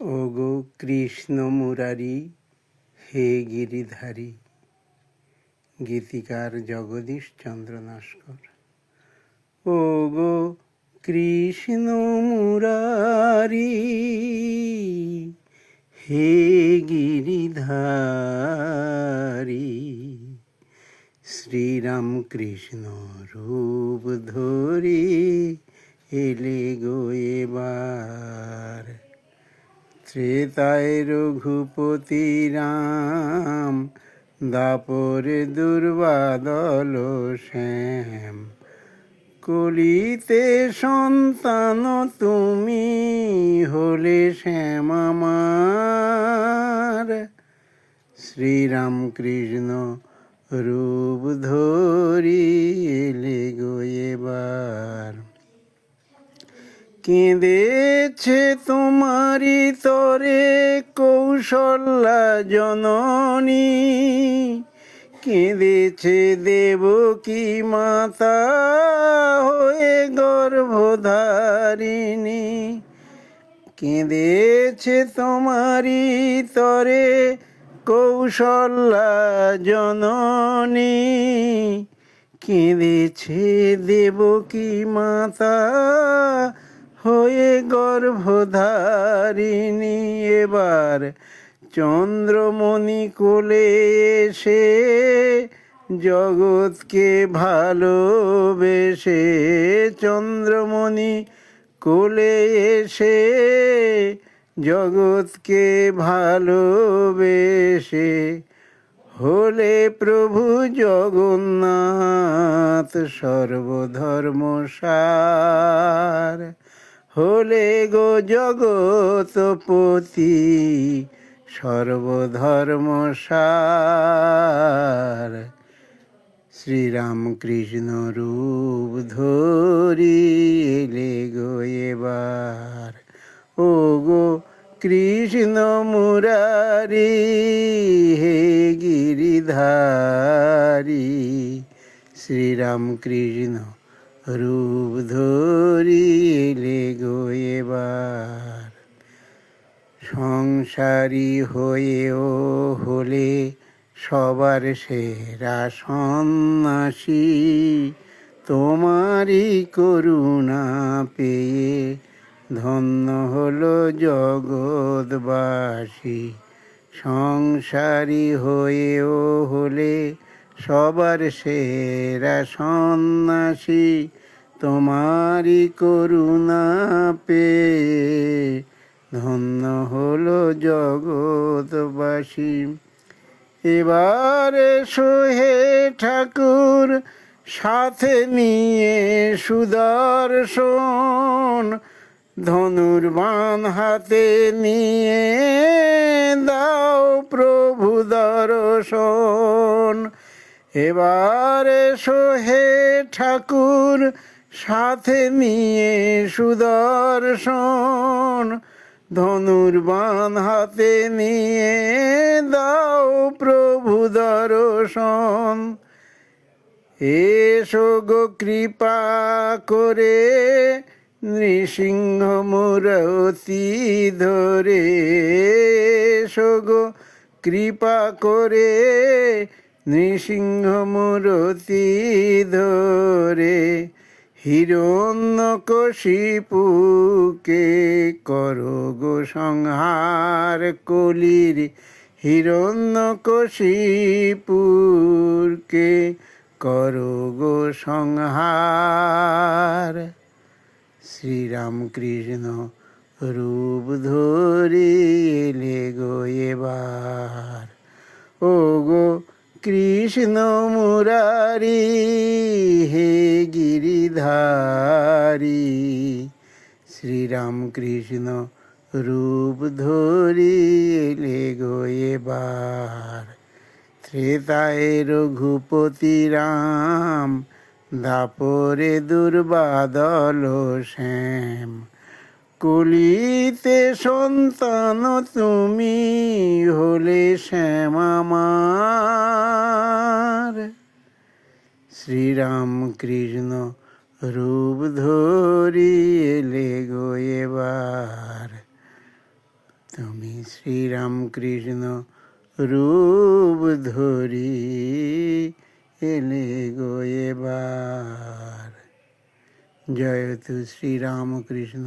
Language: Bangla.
ও গো কৃষ্ণ মুরারি, হে গিরিধারী, গীতিকার জগদীশ চন্দ্র নস্কর ও গো কৃষ্ণ মুরারি, হে গিরিধারী শ্রীরাম কৃষ্ণ রূপ ধরি এলে গো এবার। ত্রেতায় রঘুপতি রাম, দাপরে দুর্বাদল শ্যাম। কলিতে সন্তান তুমি হলে শ্যাম আমার। শ্রীরাম কৃষ্ণ রূপ ধরি এলে গো এবার। কেঁদেছে তোমারি তরে কৌশল্যা জননী। কেঁদেছে দেব দেবকী মাতা হয়ে গর্ভধারিণী। কেঁদেছে তোমারি তরে কৌশল্যা জননী। কেঁদেছে দেবকী মাতা হয়ে গর্ভধারিণী, এবার চন্দ্রমণি কোলে এসে জগৎকে ভালোবেসে চন্দ্রমণি কোলে এসে জগৎকে ভালোবেসে হলে প্রভু জগন্নাথ সর্বধর্মসার। হলে গো জগৎপতি সর্বধর্মসার শ্রীরামকৃষ্ণ রূপ ধরি এলে গো এবার। ও গো কৃষ্ণ মুরারি, হে গিরিধারী শ্রীরাম কৃষ্ণ রূপ ধরি এলে গো এবার। সংসারী হয়েও হলে সবার সেরা সন্ন্যাসী, তোমারই করুণা পেয়ে ধন্য হলো জগৎবাসী। সংসারী হয়েও হলে সবার সেরা সন্ন্যাসী, তোমারই করুণা পেয়ে ধন্য হলো জগৎবাসী। এবারে সোহে ঠাকুর, সাথে নিয়ে সুদর্শন, ধনুর্বাণ হাতে নিয়ে দাও প্রভু দর্শন। এবারে সোহে ঠাকুর, সাথে নিয়ে সুদর্শন। ধনুর্বাণ হাতে নিয়ে দাও প্রভু দর্শন। এসো গো কৃপা করে নৃসিংহ মূরতি ধরে। এসো গো কৃপা করে নৃসিংহ মূরতি ধরে হিরণ্য কশিপুকে করো গো সংহার কলির হিরণ্য কশিপুরকে করো গো সংহার। শ্রীরামকৃষ্ণ রূপ ধরি এলে গো এবার। ও গো কৃষ্ণ মুরারি, হে গিরিধারি শ্রীরাম কৃষ্ণ রূপ ধরি এলে গো এবার। ত্রেতায় রঘুপতি রাম, দাপরে দুর্বাদল শ্যাম কলিতে সন্তান তুমি হলে শ্যাম আমার। শ্রীরাম কৃষ্ণ রূপ ধরি এলে গো এবার শ্রীরামকৃষ্ণ রূপ ধরি এলে গো এবার। জয় তু শ্রীরামকৃষ্ণ